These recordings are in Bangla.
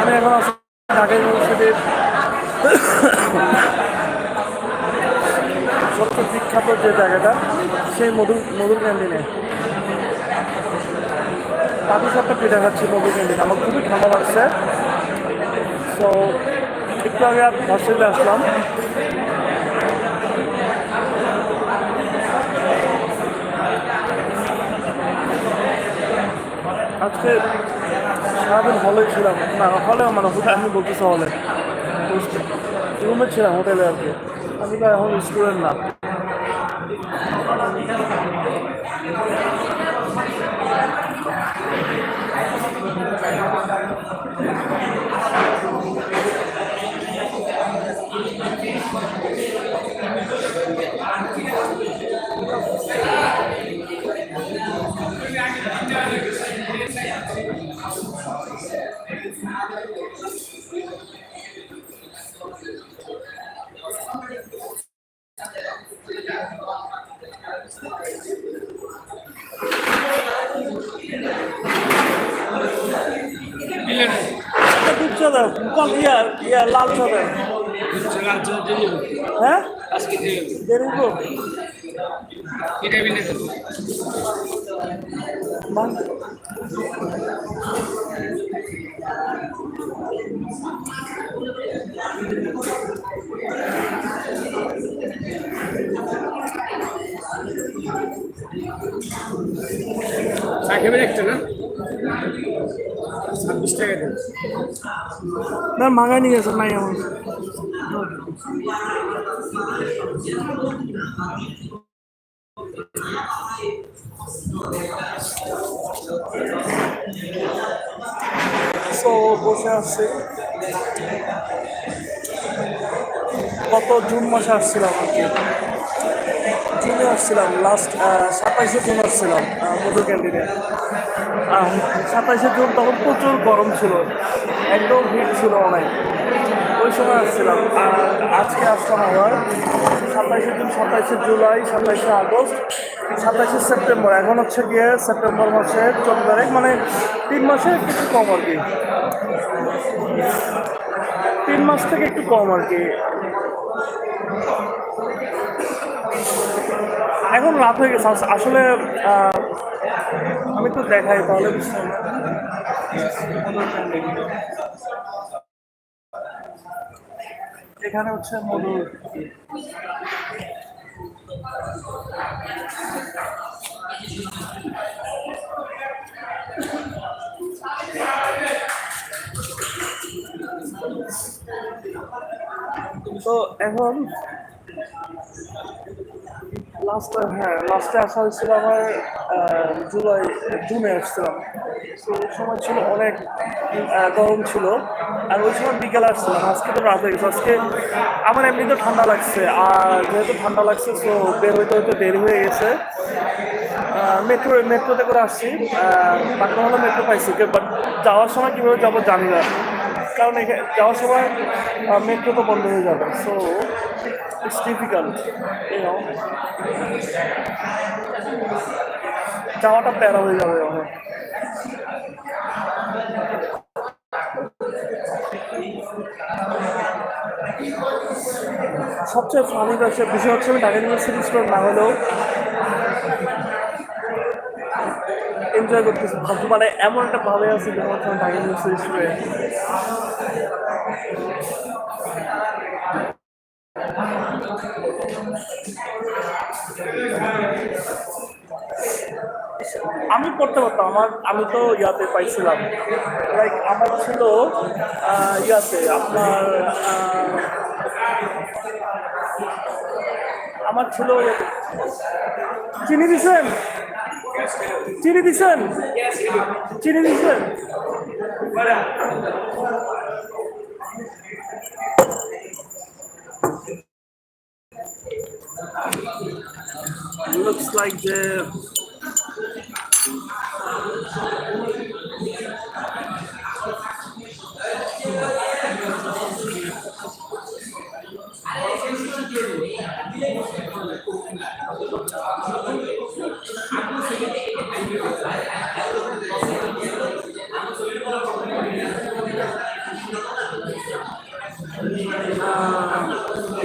আমি এখন আছি ঢাকা ইউনিভার্সিটির সবচেয়ে বিখ্যাত যে জায়গাটা, সেই মধুর মধুর ক্যান্টিনে। পাতি সাপটা পিঠা খাচ্ছি মধুর ক্যান্টিনে? আমার খুবই ঠান্ডা লাগছে। তো একটু আগে আর হস্টেলে আসলাম। আজকে হলে ছিলাম। না হলে মানে আমি বলতেছি হলে। রুমে ছিলাম হোটেলে আর কি। আমি তো এখন স্টুডেন্ট না। দুধ চা দাও কম লাল চা হ্যাঁ দেরি না? মাগাই নিয়ে গেছে নাই আমার। বসে আছি গত জুন মাসে আসছিলাম আর কি আসছিলাম লাস্ট সাতাইশে জুন আসছিলাম মধু ক্যান্টিনে সাতাইশে জুন তখন প্রচুর গরম ছিল, একদম হিট ছিল অনেক। ওই সময় আসছিলাম, আর আজকে আসলাম আবার সাতাইশে জুন, সাতাইশে জুলাই, সাতাইশে আগস্ট, সাতাইশে সেপ্টেম্বর। এখন হচ্ছে গিয়ে সেপ্টেম্বর মাসে চোদ্দ তারিখ মানে তিন মাসে কিছু কম আর কি। তিন মাস থেকে একটু কম আর কি। এখন রাত হয়ে গেছে। আসলে আমি তো দেখাই তাহলে এখানে হচ্ছে মধুর। তো এখন লাস্টে হ্যাঁ লাস্টে আসা হয়েছিল আমার জুলাই, জুনে আসছিলাম। তো ওই সময় ছিল অনেক গরম ছিল। আর ওই সময় বিকেলে আসছিলাম। আজকে তো রাত হয়ে গেছে। আজকে আমার এমনিতে ঠান্ডা লাগছে। আর যেহেতু ঠান্ডা লাগছে তো বের হইতে হইতে দেরি হয়ে গেছে। মেট্রো মেট্রোতে করে আসছি। বাঁকুড়া মেট্রো পাইছি। বাট যাওয়ার সময় কীভাবে যাব জানি না। কারণ এখানে যাওয়ার সময় মেট্রো তো বন্ধ হয়ে যাবে। সো ইটস ডিফিকাল্ট এই যাওয়াটা প্যারা হয়ে যাবে এখন সবচেয়ে ফানি বিষয় বিষয় হচ্ছে আমি ঢাকা ইউনিভার্সিটি স্টুডেন্ট না হলেও এনজয় করতেছি। ভাবছি মানে এমন একটা ভাবে আছি যখন হচ্ছে আমি ঢাকা ইউনিভার্সিটি স্টুডেন্ট আমি পড়তে পারতাম, আমার, আমি তো ইয়াতে পাইছিলাম। লাইক আমার ছিল ইয়াতে আপনার আমার ছিল চিনি দিছেন? চিনি দিছেন? চিনি দিছেন? Looks like the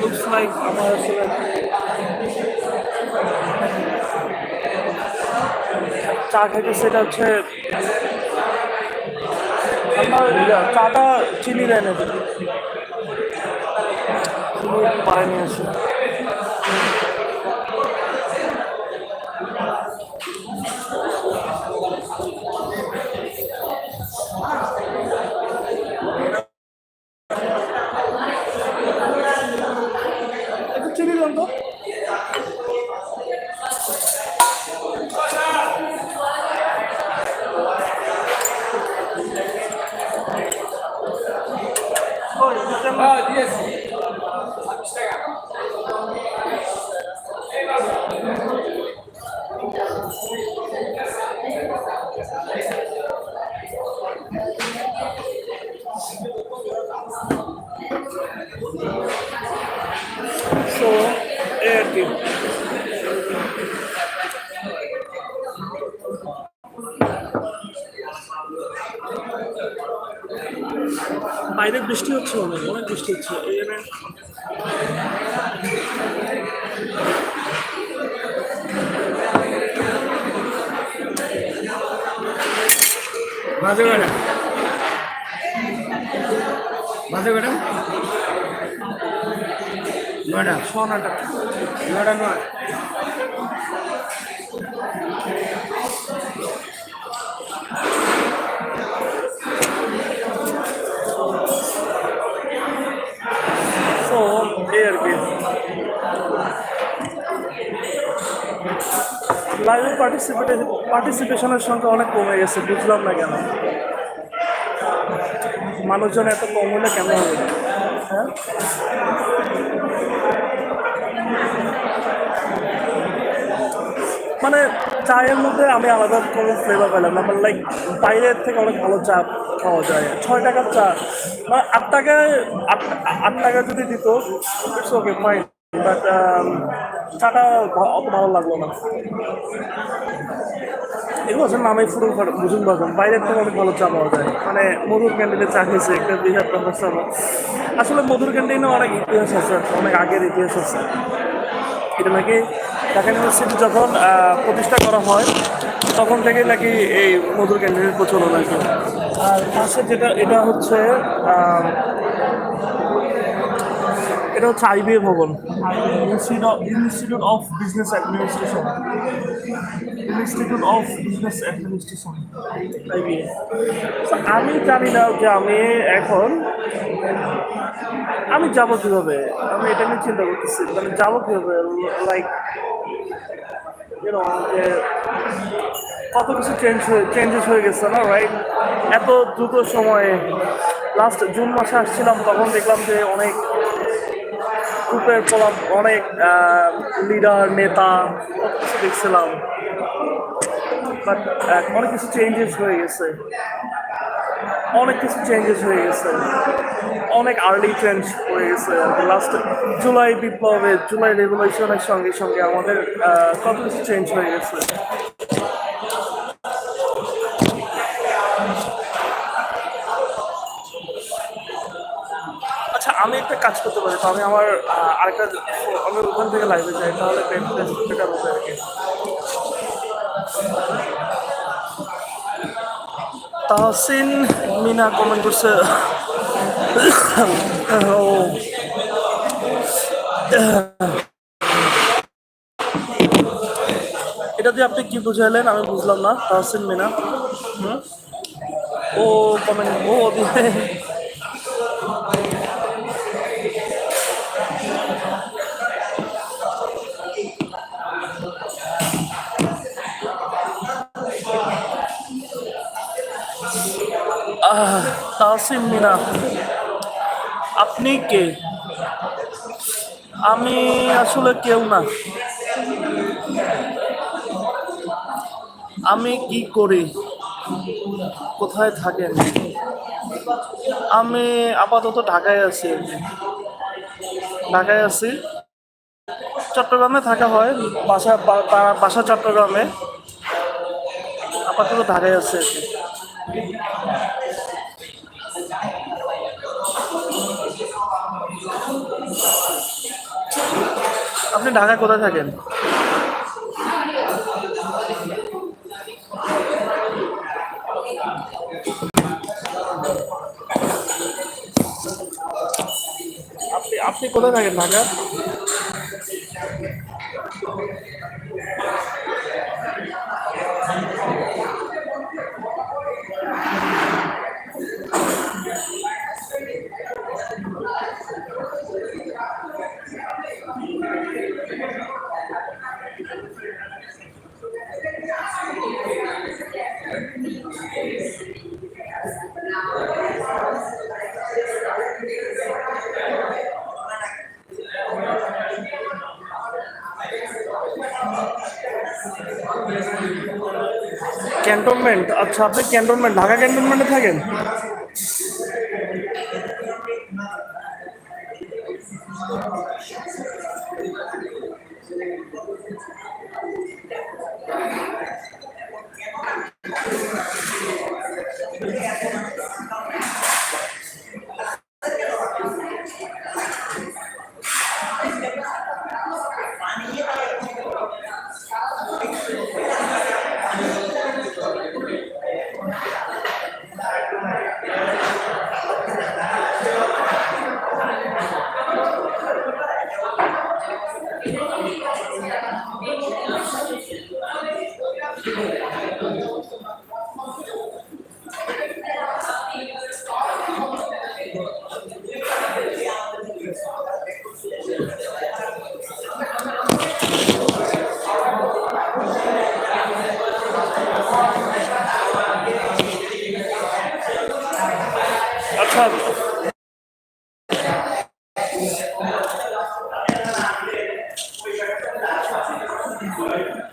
looks like আমার আসলে চা সেটা হচ্ছে আমার চাটা চিনি দেয় না পায়নি আসলে বাইরে বৃষ্টি হচ্ছে অনেক অনেক বৃষ্টি হচ্ছে। এই জন্য বাজে ম্যাডাম। বাজে ম্যাডাম। নয়টা সোনাটা নয়টা নয়। লাইভে পার্টিসিপেট পার্টিসিপেশনের সংখ্যা অনেক কমে গেছে, বুঝলাম না কেন? মানুষজন এত কম হলে কেন হবে? হ্যাঁ? মানে চায়ের মধ্যে আমি আলাদা কোনো ফ্লেভার পেলাম না মানে লাইক বাইরের থেকে অনেক ভালো চা খাওয়া যায়। ছয় টাকার চা। মানে আট টাকায়, আট আট টাকা যদি দিত ইটস ওকে ফাইন বাট চাটা অত ভালো লাগল না। এগুলো হচ্ছে নামে ফুরু বুঝুন বাজান বাইরের থেকে অনেক ভালো চা পাওয়া যায়। মানে মধুর ক্যান্টিনে চা খেয়েছে, একটা প্রফেসর আসলে মধুর ক্যান্টিনে অনেক ইতিহাস আছে, অনেক আগের ইতিহাস আছে। এটা নাকি ঢাকা ইউনিভার্সিটি যখন প্রতিষ্ঠা করা হয়, তখন থেকে নাকি এই মধুর ক্যান্টিনের প্রচলন আছে আর পাশে যেটা, এটা হচ্ছে এটা হচ্ছে আইবিএ ভবন। Institute of business administration institute of business administration IBA আমি জানি না যে আমি এখন আমি যাব কীভাবে? আমি এটা নিয়ে চিন্তা করতেছি। মানে যাব কীভাবে? লাইক যে কত কিছু চেঞ্জ হয়ে চেঞ্জেস হয়ে গেছে না রাইট এত দ্রুত সময়ে। লাস্ট জুন মাসে আসছিলাম তখন দেখলাম যে অনেক গ্রুপের পলাপ অনেক লিডার নেতা কত কিছু দেখছিলাম বাট অনেক কিছু চেঞ্জেস হয়ে গেছে। অনেক কিছু চেঞ্জেস হয়ে গেছে। অনেক আর্লি চেঞ্জ হয়ে গেছে। লাস্ট জুলাই বিপ্লবে জুলাই রেভলিউশনের সঙ্গে সঙ্গে আমাদের কত কিছু চেঞ্জ হয়ে গেছে। আমি একটা কাজ করতে পারি, তো আমি আমার আরেকটা, আমি ওখান থেকে লাইভে যাই, তাহলে বেটার হবে আর কি। তাহসিন মিনা কমেন্ট করছে ও এটা দিয়ে আপনি কি বুঝাইলেন? আমি বুঝলাম না, তাহসিন মিনা? ও কমেন্ট ও দিয়ে তাসিম মিনা, আপনি কে? আমি আসলে কেউ না। আমি কি করি? কোথায় থাকেন? আমি আপাতত ঢাকায় আছি। ঢাকায় আছি। চট্টগ্রামে থাকা হয়। বাসা বাসা চট্টগ্রামে। আপাতত ঢাকায় আছে আপনি ঢাকা কোথায় থাকেন? আপনি আপনি কোথায় থাকেন ঢাকা? ক্যান্টনমেন্ট আচ্ছা আপনি ক্যান্টনমেন্ট ঢাকা ক্যান্টনমেন্টে থাকেন